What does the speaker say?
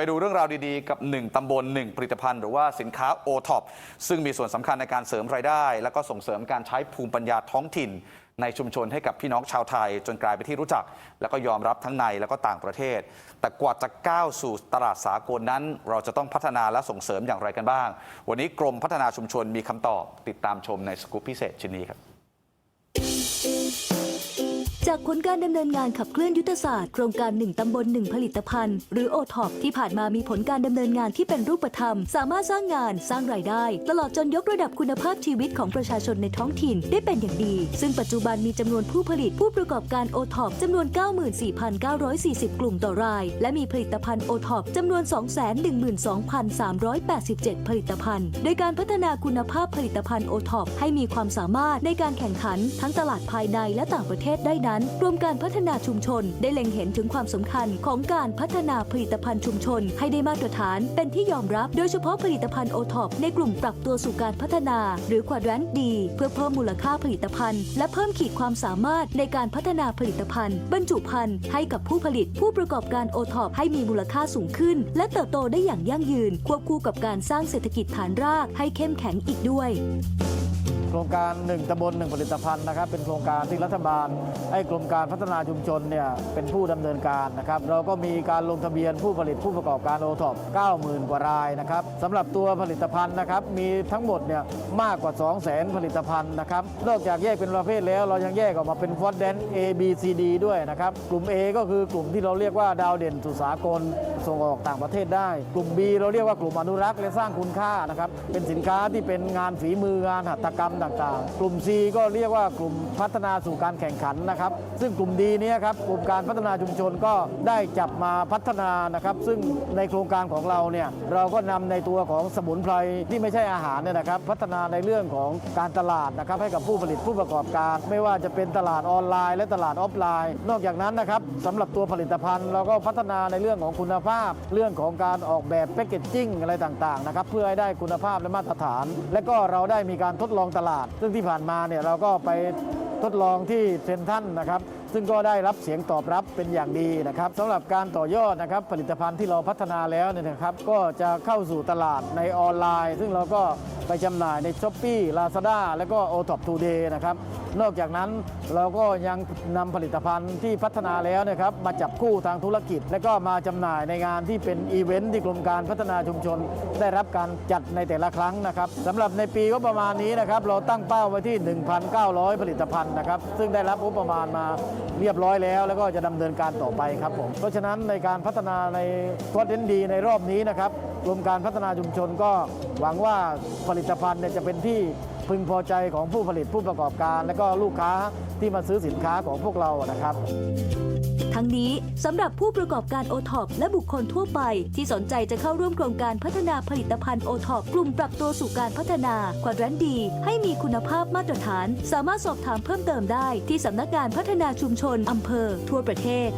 ไปดูเรื่องราวดีๆ กับ 1 ตำบล 1 ผลิตภัณฑ์ หรือว่าสินค้าโอท็อปซึ่งมีส่วนสำคัญในการเสริมรายได้ และก็ส่งเสริมการใช้ภูมิปัญญาท้องถิ่น ในชุมชนให้กับพี่น้องชาวไทย จนกลายเป็นที่รู้จัก แล้วก็ยอมรับทั้งในและก็ต่างประเทศ แต่กว่าจะก้าวสู่ตลาดสากลนั้น เราจะต้องพัฒนาและส่งเสริมอย่างไรกันบ้าง วันนี้กรมพัฒนาชุมชนมีคำตอบติดตามชมในสกู๊ปพิเศษชิ้นนี้ครับ จากผลการดำเนินงานขับเคลื่อนยุทธศาสตร์โครงการ 1 ตำบล 1 ผลิตภัณฑ์ หรือ o t o p ที่ผ่านมามีผลการดำเนินงานที่เป็นรูปธรรม สามารถสร้างงานสร้างรายได้ ตลอดจนยกระดับคุณภาพชีวิตของประชาชนในท้องถิ่นได้เป็นอย่างดี ซึ่งปัจจุบันมีจำนวนผู้ผลิตผู้ประกอบการ o t o p จำนวน 94,940 กลุ่มต่อราย และมีผลิตภัณฑ์ o t o p จำนวน 212,387 ผลิตภัณฑ์ โดยการพัฒนาคุณภาพผลิตภัณฑ์ o t o p ให้มีความสามารถในการแข่งขันทั้งตลาดภายในและต่างประเทศได้นั้นกรมการพัฒนาชุมชน ได้เล็งเห็นถึงความสำคัญของการพัฒนาผลิตภัณฑ์ชุมชน ให้ได้มาตรฐานเป็นที่ยอมรับ โดยเฉพาะผลิตภัณฑ์โอท็อปในกลุ่มปรับตัวสู่การพัฒนา หรือควาดรันดี เพื่อเพิ่มมูลค่าผลิตภัณฑ์ และเพิ่มขีดความสามารถในการพัฒนาผลิตภัณฑ์ บรรจุภัณฑ์ให้กับผู้ผลิตผู้ประกอบการโอท็อปให้มีมูลค่าสูงขึ้น และเติบโตได้อย่างยั่งยืน ควบคู่กับการสร้างเศรษฐกิจฐานรากให้เข้มแข็งอีกด้วย โครงการ 1ตำบล1ผลิตภัณฑ์นะครับ เป็นโครงการที่รัฐบาลให้กรมการพัฒนาชุมชนเนี่ยเป็นผู้ดำเนินการนะครับ เราก็มีการลงทะเบียนผู้ผลิตผู้ประกอบการโอท็อป90,000 กว่ารายนะครับสำหรับตัวผลิตภัณฑ์นะครับ มีทั้งหมดเนี่ยมากกว่า 200,000 ผลิตภัณฑ์นะครับ นอกจากแยกเป็นประเภทแล้วเรายังแยกออกมาเป็นฟอสแดน A B C D ด้วยนะครับ กลุ่ม A ก็คือกลุ่มที่เราเรียกว่าดาวเด่นสู่สากลส่งออกต่างประเทศได้ กลุ่ม B เราเรียกว่ากลุ่มอนุรักษ์และสร้างคุณค่านะครับเป็นสินค้าที่เป็นงานฝีมืองานหัตถกรรมต่างๆ กลุ่ม C ก็เรียกว่ากลุ่มพัฒนาสู่การแข่งขันนะครับ ซึ่งกลุ่ม D เนี้ครับกลุ่มการพัฒนาชุมชนก็ได้จับมาพัฒนานะครับ ซึ่งในโครงการของเราเนี่ยเราก็นำในตัวของสมุนไพรที่ไม่ใช่อาหารเนี่ยนะครับ พัฒนาในเรื่องของการตลาดนะครับ ให้กับผู้ผลิตผู้ประกอบการ ไม่ว่าจะเป็นตลาดออนไลน์ และตลาดออฟไลน์ นอกจากนั้นนะครับสำหรับตัวผลิตภัณฑ์ เราก็พัฒนาในเรื่องของคุณภาพ เรื่องของการออกแบบแพคเกจจิ้งอะไรต่างๆนะครับเพื่อให้ได้คุณภาพและมาตรฐาน และก็เราได้มีการทดลองตลาดซึ่งที่ผ่านมาเนี่ยเราก็ไปทดลองที่เซนทันนะครับซึ่งก็ได้รับเสียงตอบรับเป็นอย่างดีนะครับสำหรับการต่อยอดนะครับผลิตภัณฑ์ที่เราพัฒนาแล้วเนี่ยนะครับก็จะเข้าสู่ตลาดในออนไลน์ ซึ่งเราก็ไปจำหน่ายใน s h อ p e e Lazada และก็ o t o p Today นะครับนอกจากนั้นเราก็ยังนำผลิตภัณฑ์ที่พัฒนาแล้วนะครับมาจับคู่ทางธุรกิจ และก็มาจำหน่ายในงานที่เป็นอีเวนต์ที่กรมการพัฒนาชุมชน ได้รับการจัดในแต่ละครั้งนะครับสำหรับในปีก็ประมาณนี้นะครับเราตั้งเป้าไว้ที่ 1,900 ผลิตภัณฑ์นะครับซึ่งได้รับงบประมาณมาเรียบร้อยแล้ว แล้วก็จะดำเนินการต่อไปครับผมเพราะฉะนั้นในการพัฒนาในคอนเทนดีในรอบนี้นะครับกรมการพัฒนาชุมชนก็หวังว่าผลิตภัณฑ์เนี่ยจะเป็นที่ พึงพอใจของผู้ผลิตผู้ประกอบการ และก็ลูกค้าที่มาซื้อสินค้าของพวกเรานะครับ ทั้งนี้สำหรับผู้ประกอบการโอท็อปและบุคคลทั่วไป ที่สนใจจะเข้าร่วมโครงการพัฒนาผลิตภัณฑ์โอท็อปกลุ่มปรับตัวสู่การพัฒนาควาดรันดี ให้มีคุณภาพมาตรฐาน สามารถสอบถามเพิ่มเติมได้ ที่สำนักงานพัฒนาชุมชนอำเภอ ทั่วประเทศ